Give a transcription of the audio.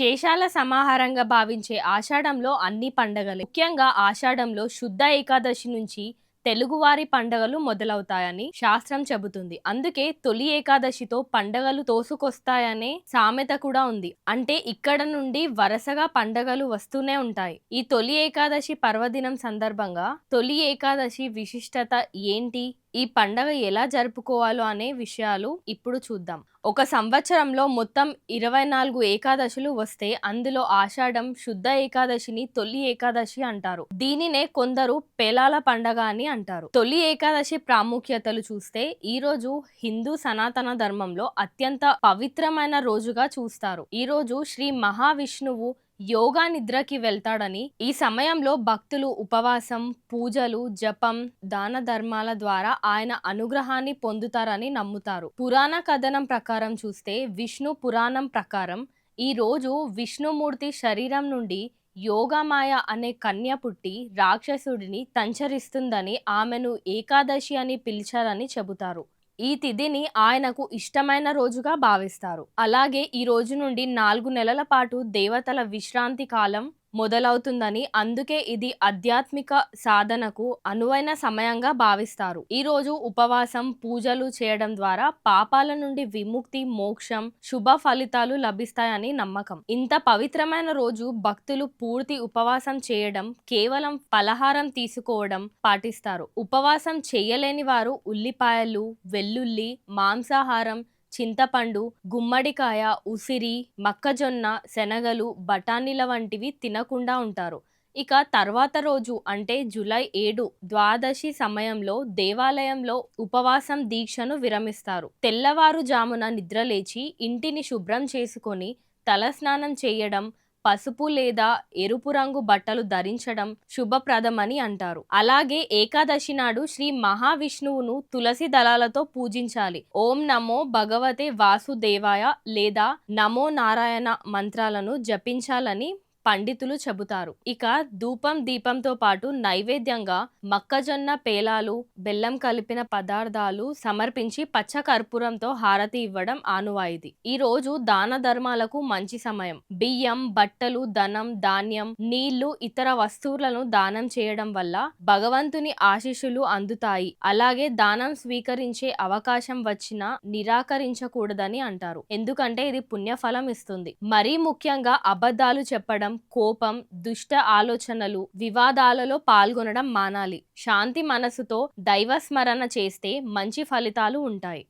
శేషాల సమాహారంగా భావించే ఆషాఢంలో అన్ని పండగలు. ముఖ్యంగా ఆషాఢంలో శుద్ధ ఏకాదశి నుంచి తెలుగువారి పండగలు మొదలవుతాయని శాస్త్రం చెబుతుంది. అందుకే తొలి ఏకాదశితో పండగలు తోసుకొస్తాయనే సామెత కూడా ఉంది. అంటే ఇక్కడ నుండి వరుసగా పండగలు వస్తూనే ఉంటాయి. ఈ తొలి ఏకాదశి పర్వదినం సందర్భంగా తొలి ఏకాదశి విశిష్టత ఏంటి? ఈ పండగ ఎలా జరుపుకోవాలో అనే విషయాలు ఇప్పుడు చూద్దాం. ఒక సంవత్సరంలో మొత్తం ఇరవై నాలుగు ఏకాదశులు వస్తే అందులో ఆషాఢం శుద్ధ ఏకాదశిని తొలి ఏకాదశి అంటారు. దీనినే కొందరు పేలాల పండగ అని అంటారు. తొలి ఏకాదశి ప్రాముఖ్యతలు చూస్తే ఈ రోజు హిందూ సనాతన ధర్మంలో అత్యంత పవిత్రమైన రోజుగా చూస్తారు. ఈ రోజు శ్రీ మహావిష్ణువు యోగా నిద్రకి వెళ్తాడని ఈ సమయంలో భక్తులు ఉపవాసం పూజలు జపం దాన ధర్మాల ద్వారా ఆయన అనుగ్రహాన్ని పొందుతారని నమ్ముతారు. పురాణ కథనం ప్రకారం చూస్తే విష్ణు పురాణం ప్రకారం ఈ రోజు విష్ణుమూర్తి శరీరం నుండి యోగమాయ అనే కన్య పుట్టి రాక్షసుడిని తంచరిస్తుందని ఆమెను ఏకాదశి అని పిలిచారని చెబుతారు. ఈ తిథిని ఆయనకు ఇష్టమైన రోజుగా భావిస్తారు. అలాగే ఈ రోజు నుండి నాలుగు నెలల పాటు దేవతల విశ్రాంతి కాలం మొదలవుతుందని అందుకే ఇది ఆధ్యాత్మిక సాధనకు అనువైన సమయంగా భావిస్తారు. ఈ రోజు ఉపవాసం పూజలు చేయడం ద్వారా పాపాల నుండి విముక్తి మోక్షం శుభ ఫలితాలు లభిస్తాయని నమ్మకం. ఇంత పవిత్రమైన రోజు భక్తులు పూర్తి ఉపవాసం చేయడం కేవలం పలహారం తీసుకోవడం పాటిస్తారు. ఉపవాసం చేయలేని వారు ఉల్లిపాయలు వెల్లుల్లి మాంసాహారం చింతపండు గుమ్మడికాయ ఉసిరి మొక్కజొన్న శనగలు బఠానీల వంటివి తినకుండా ఉంటారు. ఇక తర్వాత రోజు అంటే జూలై ఏడు ద్వాదశి సమయంలో దేవాలయంలో ఉపవాసం దీక్షను విరమిస్తారు. తెల్లవారుజామున నిద్రలేచి ఇంటిని శుభ్రం చేసుకొని తలస్నానం చేయడం పసుపు లేదా ఎరుపు రంగు బట్టలు ధరించడం శుభప్రదమని అంటారు. అలాగే ఏకాదశి నాడు శ్రీ మహావిష్ణువును తులసి దళాలతో పూజించాలి. ఓం నమో భగవతే వాసుదేవాయ లేదా నమో నారాయణ మంత్రాలను జపించాలని పండితులు చెబుతారు. ఇక ధూపం దీపంతో పాటు నైవేద్యంగా మొక్కజొన్న పేలాలు బెల్లం కలిపిన పదార్థాలు సమర్పించి పచ్చ కర్పూరంతో హారతి ఇవ్వడం ఆనువాయిది ఈ రోజు దాన ధర్మాలకు మంచి సమయం. బియ్యం బట్టలు ధనం ధాన్యం నీళ్ళు ఇతర వస్తువులను దానం చేయడం వల్ల భగవంతుని ఆశీస్సులు అందుతాయి. అలాగే దానం స్వీకరించే అవకాశం వచ్చినా నిరాకరించకూడదని అంటారు. ఎందుకంటే ఇది పుణ్యఫలం ఇస్తుంది. మరీ ముఖ్యంగా అబద్ధాలు చెప్పడం కోపం దుష్ట ఆలోచనలు వివాదాలలో పాల్గొనడం మానాలి. శాంతి మనసుతో దైవ స్మరణ చేస్తే మంచి ఫలితాలు ఉంటాయి.